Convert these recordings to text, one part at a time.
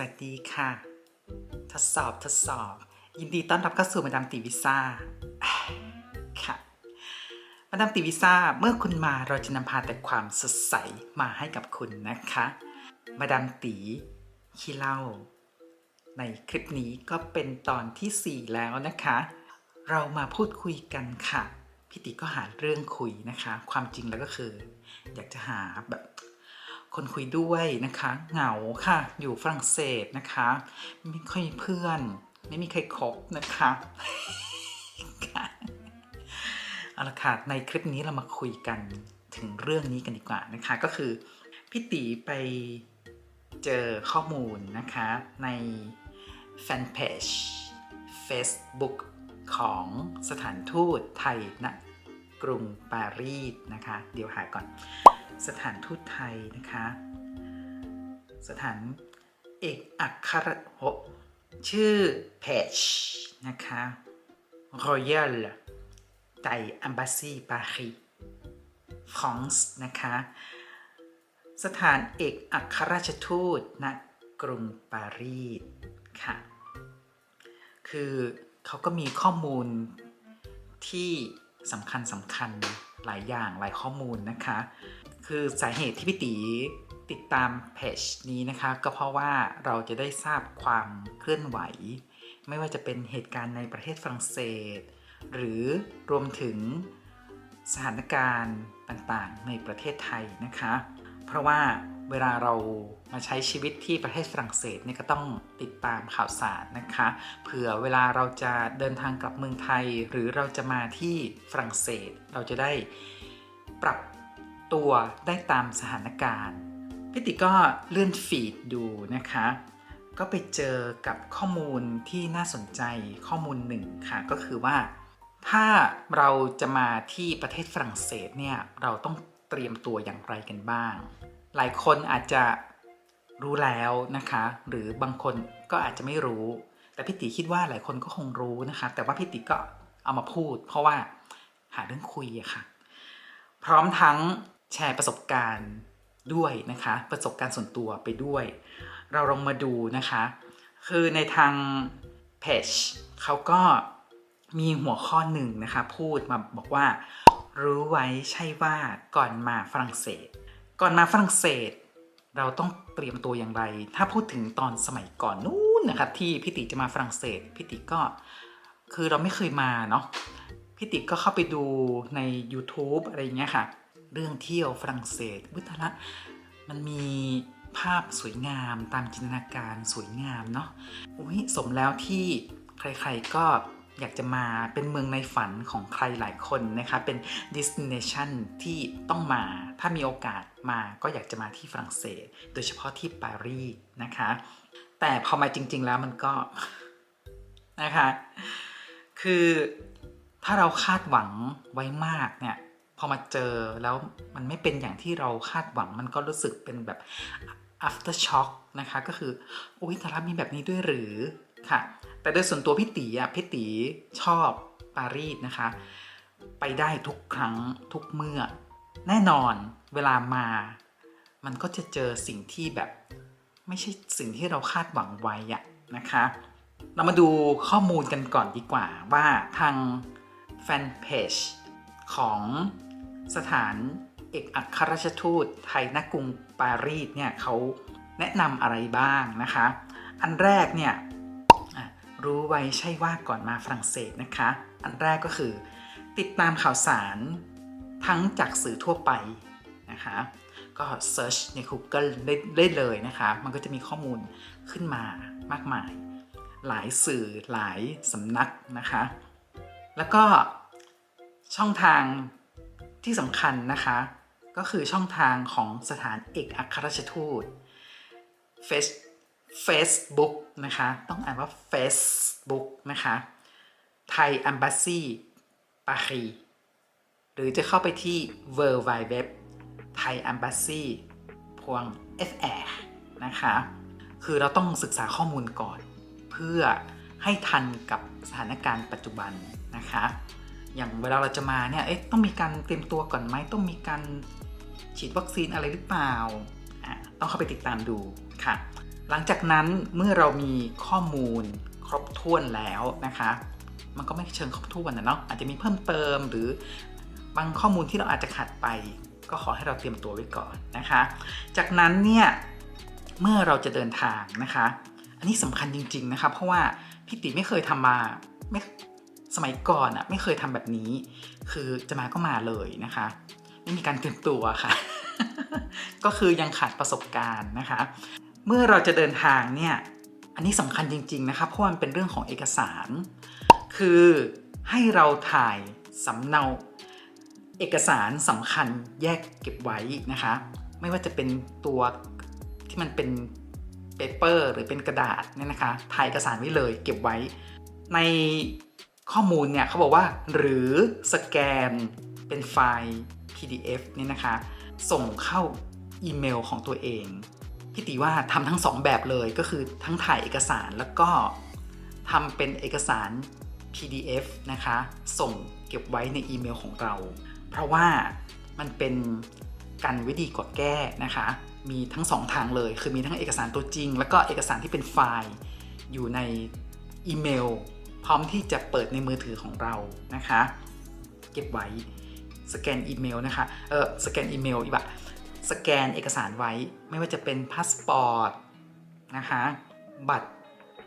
วัสดีค่ะ ทดสอบทดสอบ ยินดีต้อนรับเข้าสู่มาดามตีวิซ่าค่ะมาดามตีวิซ่าเมื่อคุณมาเราจะนำพาแต่ความสดใสมาให้กับคุณนะคะ มาดามตีขี้เล่า ในคลิปนี้ก็เป็นตอนทีสี่4 แล้วนะคะ เรามาพูดคุยกันค่ะ พี่ติก็หาเรื่องคุยนะคะ ความจริงแล้วก็คือ อยากจะหาแบบ คนคุยด้วยนะคะ เหงาค่ะ อยู่ฝรั่งเศสนะคะ ไม่ค่อยมีเพื่อน ไม่มีใครคบนะคะเอาละค่ะในคลิปนี้เรามาคุยกันถึงเรื่องนี้กันดีกว่านะคะ ก็คือพี่ตีไปเจอข้อมูลนะคะในแฟนเพจ Facebook ของสถานทูตไทยณกรุงปารีสนะคะ เดี๋ยวหาก่อน สถานทูตไทยนะคะ สถานเอกอัครโหชื่อเพจนะคะ Royal Thai Embassy Paris France นะคะ สถานเอกอัครราชทูตณกรุงปารีสค่ะ คือเขาก็มีข้อมูลที่สำคัญสำคัญหลายอย่างหลายข้อมูลนะคะ คือสาเหตุที่พี่ตีติดตามเพจนี้นะคะก็เพราะว่าเราจะได้ทราบความเคลื่อนไหว ไม่ว่าจะเป็นเหตุการณ์ในประเทศฝรั่งเศส หรือรวมถึงสถานการณ์ต่างๆ ในประเทศไทยนะคะ เพราะว่าเวลาเรามาใช้ชีวิตที่ประเทศฝรั่งเศสเนี่ยก็ต้องติดตามข่าวสารนะคะ เผื่อเวลาเราจะเดินทางกลับเมืองไทย หรือเราจะมาที่ฝรั่งเศส เราจะได้ปรับ ตัวได้ตามสถานการณ์พี่ติก็เลื่อนฟีดดูนะคะ ก็ไปเจอกับข้อมูลที่น่าสนใจข้อมูลหนึ่งค่ะ ก็คือว่า ถ้าเราจะมาที่ประเทศฝรั่งเศสเนี่ยเราต้องเตรียมตัวอย่างไรกันบ้าง หลายคนอาจจะรู้แล้วนะคะ หรือบางคนก็อาจจะไม่รู้ แต่พี่ติคิดว่าหลายคนก็คงรู้นะคะ แต่ว่าพี่ติก็เอามาพูด เพราะว่าหาเรื่องคุยอะค่ะ พร้อมทั้ง แชร์ประสบการณ์ด้วยนะคะ ประสบการณ์ส่วนตัวไปด้วย เราลองมาดูนะคะ คือในทางเพจเขาก็มีหัวข้อหนึ่งนะคะ พูดมาบอกว่า รู้ไว้ใช่ว่าก่อนมาฝรั่งเศส ก่อนมาฝรั่งเศส เราต้องเตรียมตัวอย่างไร ถ้าพูดถึงตอนสมัยก่อนนู้นนะครับที่พี่ติจะมาฝรั่งเศสพี่ติก็คือเราไม่เคยมาเนาะพี่ติก็เข้าไปดูใน YouTube อะไรอย่างเงี้ยค่ะ เรื่องเที่ยวฝรั่งเศสวิทละมันมีภาพสวยงามตามจินตนาการสวยงามเนาะอุ้ยสมแล้วที่ใครๆก็อยากจะมาเป็นเมืองในฝันของใครหลายคนนะคะ เป็น destination ที่ต้องมา ถ้ามีโอกาสมาก็อยากจะมาที่ฝรั่งเศส โดยเฉพาะที่ปารีสนะคะ แต่พอมาจริง ๆ แล้วมันก็นะคะ คือถ้าเราคาดหวังไว้มากเนี่ย พอมาเจอแล้วมันไม่เป็นอย่างที่เราคาดหวังมันก็รู้สึกเป็นแบบ after shock นะคะ ก็คืออุ้ยแต่ละมีแบบนี้ด้วยหรือค่ะ แต่โดยส่วนตัวพี่ตีอะพี่ตีชอบปารีสนะคะ ไปได้ทุกครั้งทุกเมื่อ แน่นอนเวลามา มันก็จะเจอสิ่งที่แบบ ไม่ใช่สิ่งที่เราคาดหวังไว้อะนะคะ เรามาดูข้อมูลกันก่อนดีกว่าว่าทางแฟนเพจของ สถานเอกอัครราชทูตไทยณกรุงปารีสเนี่ยเขาแนะนำอะไรบ้างนะคะ อันแรกเนี่ยรู้ไว้ใช่ว่าก่อนมาฝรั่งเศสนะคะ อันแรกก็คือ ติดตามข่าวสารทั้งจากสื่อทั่วไปนะคะ ก็ search ใน Google ได้ได้เลยนะคะ มันก็จะมีข้อมูลขึ้นมามากมาย หลายสื่อหลายสำนักนะคะ แล้วก็ช่องทาง ที่สำคัญนะคะ ก็คือช่องทางของสถานเอกอัครราชทูต Facebook นะคะ ต้องอ่านว่า Facebook นะคะไทย Embassy Paris หรือจะเข้าไปที่ w w w Thai Embassy พวง fr นะคะ คือเราต้องศึกษาข้อมูลก่อน เพื่อให้ทันกับสถานการณ์ปัจจุบันนะคะ อย่างเวลาเราจะมาเนี่ย เอ๊ะ ต้องมีการเตรียมตัวก่อนไหม ต้องมีการฉีดวัคซีนอะไรหรือเปล่า ต้องเข้าไปติดตามดูค่ะ หลังจากนั้นเมื่อเรามีข้อมูลครบถ้วนแล้วนะคะ มันก็ไม่เชิงครบถ้วนนะเนาะ อาจจะมีเพิ่มเติมหรือบางข้อมูลที่เราอาจจะขาดไป ก็ขอให้เราเตรียมตัวไว้ก่อนนะคะ จากนั้นเนี่ยเมื่อเราจะเดินทางนะคะ อันนี้สำคัญจริง ๆ นะคะ เพราะว่าพี่ติไม่เคยทำมาไม่ สมัยก่อนอะไม่เคยทำแบบนี้ คือจะมาก็มาเลยนะคะ ไม่มีการเตรียมตัวค่ะ ก็คือยังขาดประสบการณ์นะคะ เมื่อเราจะเดินทางเนี่ยอันนี้สำคัญจริง ๆ นะคะเพราะมันเป็นเรื่องของเอกสาร คือให้เราถ่ายสำเนาเอกสารสำคัญแยกเก็บไว้นะคะ ไม่ว่าจะเป็นตัวที่มันเป็นเปเปอร์หรือเป็นกระดาษเนี่ยนะคะถ่ายเอกสารไว้เลย เก็บไว้ใน ข้อมูลเนี่ยเขาบอกว่าหรือสแกนเป็นไฟล์ PDF เนี่ยนะคะ ส่งเข้าอีเมลของตัวเองพี่ติว่าทำทั้งสองแบบเลยก็คือทั้งถ่ายเอกสารแล้วก็ทำเป็นเอกสาร PDF นะคะ ส่งเก็บไว้ในอีเมลของเรา เพราะว่ามันเป็นกันไว้ดีกว่าแก้นะคะ มีทั้งสองทางเลย คือมีทั้งเอกสารตัวจริง แล้วก็เอกสารที่เป็นไฟล์ อยู่ในอีเมล พร้อมที่จะเปิดในมือถือของเรานะคะ เก็บไว้สแกนอีเมลนะคะเออสแกนอีเมลอีกแบบสแกนเอกสารไว้ไม่ว่าจะเป็นพาสปอร์ตนะคะบัตร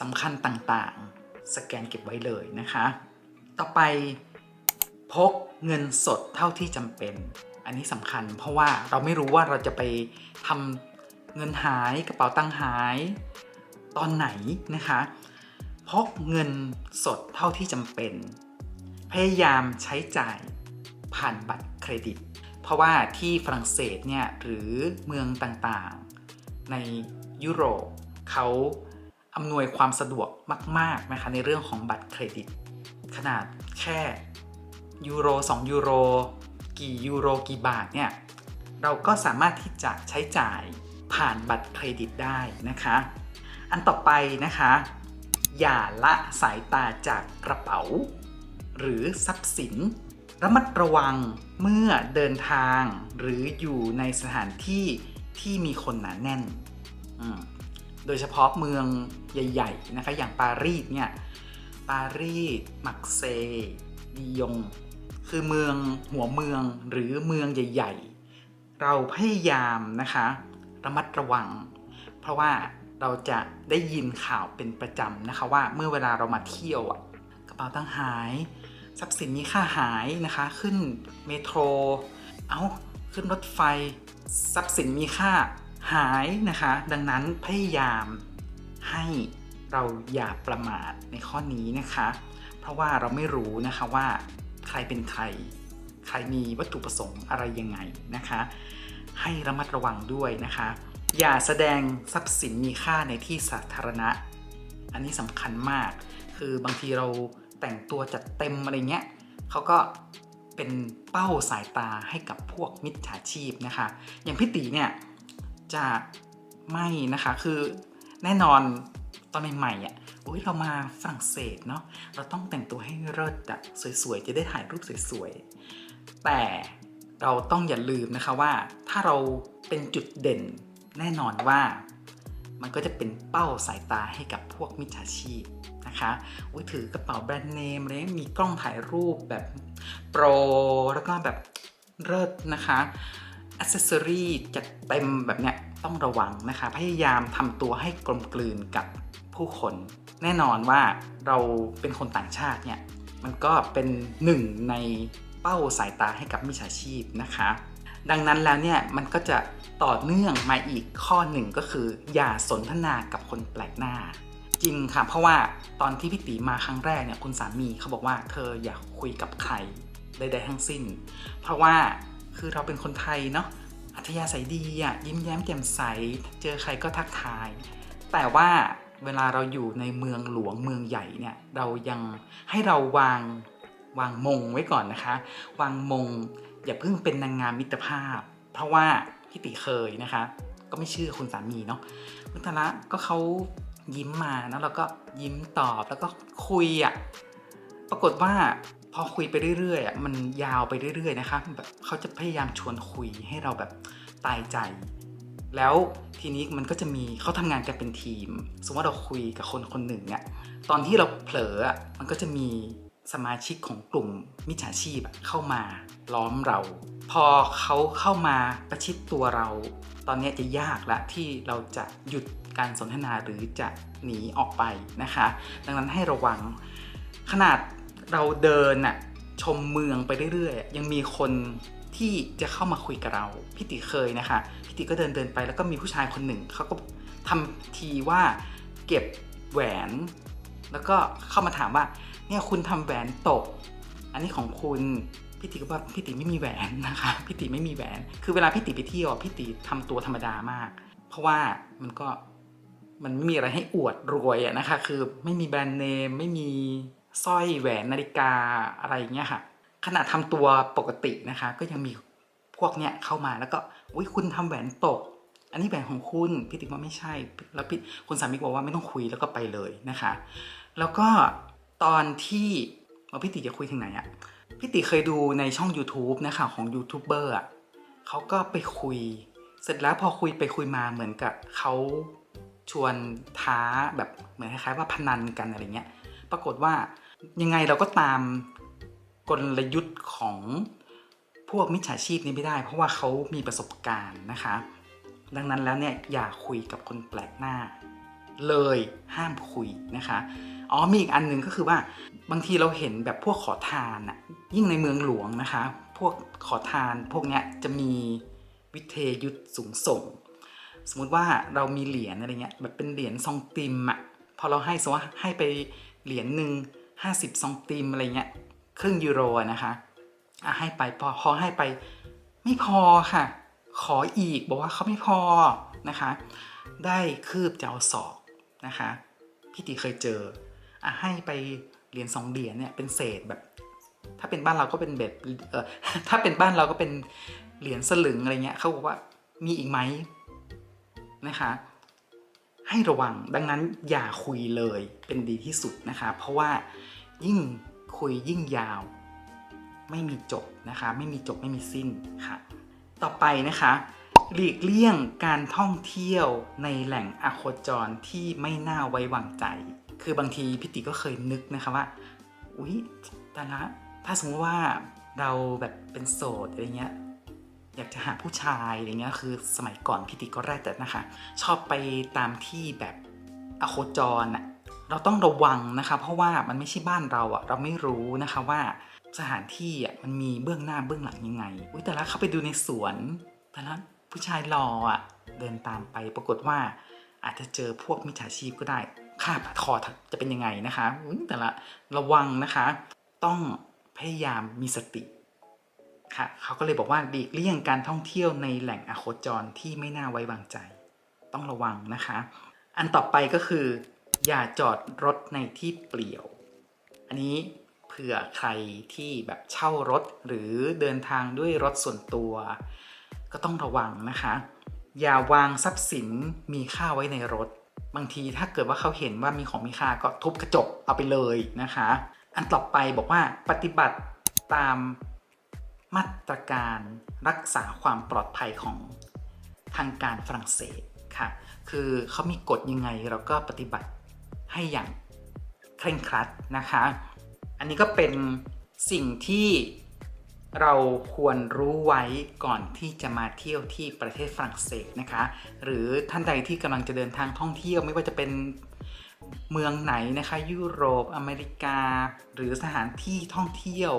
สำคัญต่างๆ สแกนเก็บไว้เลยนะคะ ต่อไปพกเงินสดเท่าที่จำเป็น อันนี้สำคัญ เพราะว่าเราไม่รู้ว่าเราจะไปทำเงินหายกระเป๋าตังค์หายตอนไหนนะคะ พกเงินสดเท่าที่จำเป็น พยายามใช้จ่ายผ่านบัตรเครดิต เพราะว่าที่ฝรั่งเศสเนี่ยหรือเมืองต่างๆ ในยุโรปเขาอำนวยความสะดวกมากๆนะคะในเรื่องของบัตรเครดิต ขนาดแค่ยูโร2ยูโรกี่ยูโรกี่บาทเนี่ยเราก็สามารถที่จะใช้จ่ายผ่านบัตรเครดิตได้นะคะ อันต่อไปนะคะ อย่าละสายตาจากกระเป๋า หรือทรัพย์สิน ระมัดระวังเมื่อเดินทาง หรืออยู่ในสถานที่ที่มีคนหนาแน่น โดยเฉพาะเมืองใหญ่ ๆ นะคะ อย่างปารีสเนี่ย ปารีส มักเซย์ลียง คือเมืองหัวเมืองหรือเมืองใหญ่ ๆ เราพยายามนะคะ ระมัดระวัง เพราะว่า เราจะได้ยินข่าวเป็นประจำนะคะว่าเมื่อเวลาเรามาเที่ยวอะกระเป๋าตังหาย ทรัพย์สินมีค่าหายนะคะ ขึ้นเมโทร เอาขึ้นรถไฟ ทรัพย์สินมีค่าหายนะคะ ดังนั้นพยายามให้เราอย่าประมาทในข้อนี้นะคะ เพราะว่าเราไม่รู้นะคะว่าใครเป็นใคร ใครมีวัตถุประสงค์อะไรยังไงนะคะ ให้ระมัดระวังด้วยนะคะ อย่าแสดงทรัพย์สินมีค่าในที่สาธารณะ อันนี้สำคัญมาก คือบางทีเราแต่งตัวจัดเต็มอะไรเงี้ยเขาก็เป็นเป้าสายตาให้กับพวกมิจฉาชีพนะคะ อย่างพี่ตีเนี่ยจะไม่นะคะคือแน่นอนตอนใหม่ๆอะอุ้ยเรามาฝรั่งเศสเนาะเราต้องแต่งตัวให้เลิศอะสวยๆ จะได้ถ่ายรูปสวยๆ แต่เราต้องอย่าลืมนะคะว่าถ้าเราเป็นจุดเด่น แน่นอนว่ามันก็จะเป็นเป้าสายตาให้กับพวกมิจฉาชีพนะคะอุ้ยถือกระเป๋าแบรนด์เนมอะไรมีกล้องถ่ายรูปแบบโปร แล้วก็แบบเลิศนะคะอ c เซสซอรี่จัดเต็มแบบเนี้ยต้องระวังนะคะ พยายามทำตัวให้กลมกลืนกับผู้คน แน่นอนว่าเราเป็นคนต่างชาติเนี่ย มันก็เป็นหนึ่งในเป้าสายตาให้กับมิจฉาชีพนะคะ ดังนั้นแล้วเนี่ยมันก็จะต่อเนื่องมาอีกข้อหนึ่งก็คือ อย่าสนทนากับคนแปลกหน้า จริงค่ะ เพราะว่าตอนที่พี่ตีมาครั้งแรกเนี่ยคุณสามีเขาบอกว่าเธออย่าคุยกับใครใดๆทั้งสิ้น เพราะว่าคือเราเป็นคนไทยเนาะอัธยาศัยดีอะยิ้มแย้มแจ่มใส เจอใครก็ทักทาย แต่ว่าเวลาเราอยู่ในเมืองหลวงเมืองใหญ่เนี่ยเรายังให้เราวางวางมงไว้ก่อนนะคะ วางมง อย่าเพิ่งเป็นนางงามมิตรภาพ เพราะว่าพี่ติเคยนะคะ ก็ไม่เชื่อคุณสามีเนาะคุณธนะก็เขายิ้มมาแล้วเราก็ยิ้มตอบแล้วก็คุยอะ่ะปรากฏว่าพอคุยไปเรื่อยๆอะมันยาวไปเรื่อยๆนะคะแบบเขาจะพยายามชวนคุยให้เราแบบตายใจ แล้วทีนี้มันก็จะมีเขาทำงานกันเป็นทีม สมมติว่าเราคุยกับคนคนหนึ่งอะตอนที่เราเผลออะมันก็จะมี สมาชิกของกลุ่มมิจฉาชีพเข้ามาล้อมเรา พอเขาเข้ามาประชิดตัวเรา ตอนนี้จะยากละที่เราจะหยุดการสนทนาหรือจะหนีออกไปนะคะ ดังนั้นให้ระวังขนาดเราเดินน่ะชมเมืองไปเรื่อยๆ ยังมีคนที่จะเข้ามาคุยกับเราพี่ติเคยนะคะพี่ติก็เดินเดินไปแล้วก็มีผู้ชายคนหนึ่งเขาก็ทำทีว่าเก็บแหวน แล้วก็เข้ามาถามว่าเนี่ยคุณทำแหวนตก อันนี้ของคุณพี่ติก็ว่าพี่ติไม่มีแหวนนะคะพี่ติไม่มีแหวน คือเวลาพี่ติไปเที่ยวพี่ติทำตัวธรรมดามาก เพราะว่ามันก็มันไม่มีอะไรให้อวดรวยอะนะคะ คือไม่มีแบรนด์เนมไม่มีสร้อยแหวนนาฬิกาอะไรอย่างเงี้ยค่ะขณะทำตัวปกตินะคะ ก็ยังมีพวกเนี้ยเข้ามาแล้วก็อุ้ยคุณทำแหวนตก อันนี้แหวนของคุณพี่ติว่าไม่ใช่แล้วพี่คุณสามีบอกว่าไม่ต้องคุยแล้วก็ไปเลยนะคะ แล้วก็ตอนที่ว่าพี่ติจะคุยถึงไหนอะพี่ติเคยดูในช่อง YouTube นะคะของยูทูบเบอร์อะเขาก็ไปคุย เสร็จแล้วพอคุยไปคุยมาเหมือนกับเขาชวนท้าแบบเหมือนคล้ายๆว่าพนันกันอะไรเงี้ย ปรากฏว่ายังไงเราก็ตามกลยุทธ์ของพวกมิจฉาชีพนี้ไม่ได้ เพราะว่าเขามีประสบการณ์นะคะ ดังนั้นแล้วเนี่ยอย่าคุยกับคนแปลกหน้า เลยห้ามคุยนะคะ อ๋อมีอีกอันหนึ่งก็คือว่าบางทีเราเห็นแบบพวกขอทานอะยิ่งในเมืองหลวงนะคะ พวกขอทานพวกเนี้ยจะมีวิเทยุทธสูงส่ง สมมุติว่าเรามีเหรียญอะไรเงี้ยแบบเป็นเหรียญซองติมอะพอเราให้สมมติว่าให้ไปเหรียญหนึ่งห้าสิบซองติมอะไรเงี้ยครึ่งยูโรนะคะอะให้ไปพอพอให้ไปไม่พอค่ะ ขออีกบอกว่าเขาไม่พอนะคะ ได้คืบจะเอาศอกนะคะ พี่ติเคยเจอ ให้ไปเหรียญสองเหรียญเนี่ยเป็นเศษแบบ ถ้าเป็นบ้านเราก็เป็นแบบเออถ้าเป็นบ้านเราก็เป็นเหรียญสลึงอะไรเงี้ยเขาบอกว่ามีอีกไหมนะคะให้ระวังดังนั้นอย่าคุยเลยเป็นดีที่สุดนะคะ เพราะว่ายิ่งคุยยิ่งยาว ไม่มีจบนะคะ ไม่มีจบไม่มีสิ้นค่ะ ต่อไปนะคะ หลีกเลี่ยงการท่องเที่ยวในแหล่งอโคจรที่ไม่น่าไว้วางใจ คือบางทีพี่ติก็เคยนึกนะคะว่า อุ๊ยแต่ละถ้าสมมติว่าเราแบบเป็นโสดอะไรเงี้ยอยากจะหาผู้ชายอะไรเงี้ยคือสมัยก่อนพี่ติก็แรกแต่นะคะ ชอบไปตามที่แบบอโคจรอะเราต้องระวังนะคะ เพราะว่ามันไม่ใช่บ้านเราอะเราไม่รู้นะคะว่าสถานที่อะมันมีเบื้องหน้าเบื้องหลังยังไง อุ้ยแต่ละเข้าไปดูในสวน แต่ละผู้ชายหล่ออะเดินตามไปปรากฏว่าอาจจะเจอพวกมิจฉาชีพก็ได้ ค่าผัดคอจะเป็นยังไงนะคะแต่ละระวังนะคะ ต้องพยายามมีสติค่ะเขาก็เลยบอกว่าหลีกเลี่ยงการท่องเที่ยวในแหล่งอโคจรที่ไม่น่าไว้วางใจ ต้องระวังนะคะ อันต่อไปก็คือ อย่าจอดรถในที่เปลี่ยว อันนี้เผื่อใครที่แบบเช่ารถหรือเดินทางด้วยรถส่วนตัว ก็ต้องระวังนะคะ อย่าวางทรัพย์สินมีค่าไว้ในรถ บางทีถ้าเกิดว่าเขาเห็นว่ามีของมีค่าก็ทุบกระจกเอาไปเลยนะคะ อันต่อไปบอกว่าปฏิบัติตามมาตรการรักษาความปลอดภัยของทางการฝรั่งเศสค่ะ คือเขามีกฎยังไงเราก็ปฏิบัติให้อย่างเคร่งครัดนะคะ อันนี้ก็เป็นสิ่งที่ เราควรรู้ไว้ก่อนที่จะมาเที่ยวที่ประเทศฝรั่งเศสนะคะ หรือท่านใดที่กำลังจะเดินทางท่องเที่ยวไม่ว่าจะเป็นเมืองไหนนะคะ ยุโรป อเมริกา หรือสถานที่ท่องเที่ยว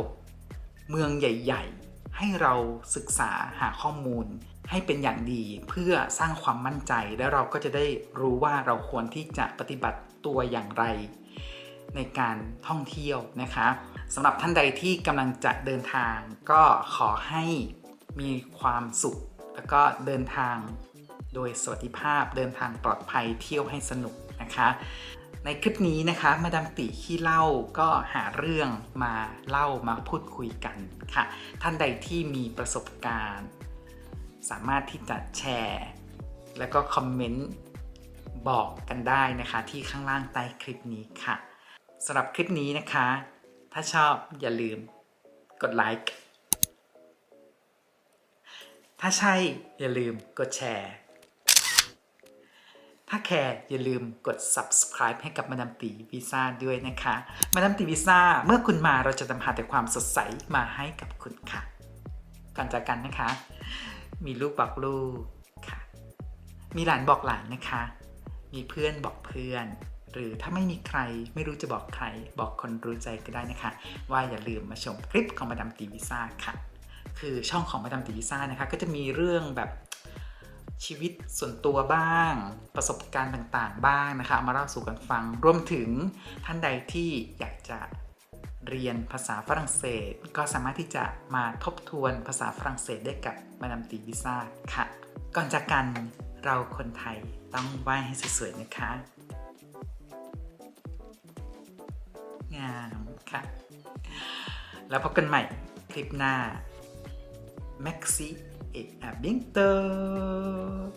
เมืองใหญ่ ๆ ให้เราศึกษาหาข้อมูล ให้เป็นอย่างดีเพื่อสร้างความมั่นใจ และเราก็จะได้รู้ว่าเราควรที่จะปฏิบัติตัวอย่างไร ในการท่องเที่ยวนะคะสำหรับท่านใดที่กำลังจะเดินทาง ก็ขอให้มีความสุข แล้วก็เดินทางโดยสวัสดิภาพเดินทางปลอดภัยเที่ยวให้สนุกนะคะ ในคลิปนี้นะคะมาดามติขี้เล่าก็หาเรื่องมาเล่ามาพูดคุยกันค่ะ ท่านใดที่มีประสบการณ์ สามารถที่จะแชร์ แล้วก็คอมเมนต์บอกกันได้นะคะที่ข้างล่างใต้คลิปนี้ค่ะ สำหรับคลิปนี้นะคะ ถ้าชอบอย่าลืมกดไลค์ ถ้าใช่อย่าลืมกดแชร์ ถ้าแคร์อย่าลืมกด subscribe ให้กับมาดามตีวีซ่าด้วยนะคะ มาดามตีวีซ่าเมื่อคุณมาเราจะนำพาแต่ความสดใสมาให้กับคุณค่ะ ก่อนจากกันนะคะ มีลูกบอกลูกค่ะ มีหลานบอกหลานนะคะ มีเพื่อนบอกเพื่อน หรือถ้าไม่มีใครไม่รู้จะบอกใคร บอกคนรู้ใจก็ได้นะคะ ว่าอย่าลืมมาชมคลิปของมาดามตีวีซ่าค่ะ คือช่องของมาดามตีวีซ่านะคะก็จะมีเรื่องแบบชีวิตส่วนตัวบ้าง ประสบการณ์ต่างๆ บ้างนะคะมาเล่าสู่กันฟัง รวมถึงท่านใดที่อยากจะเรียนภาษาฝรั่งเศส ก็สามารถที่จะมาทบทวนภาษาฝรั่งเศสได้กับมาดามตีวีซ่าค่ะ ก่อนจากกันเราคนไทยต้องไหว้ให้สวยๆนะคะ งามค่ะ แล้วพบกันใหม่คลิปหน้า Maxi et à bientôt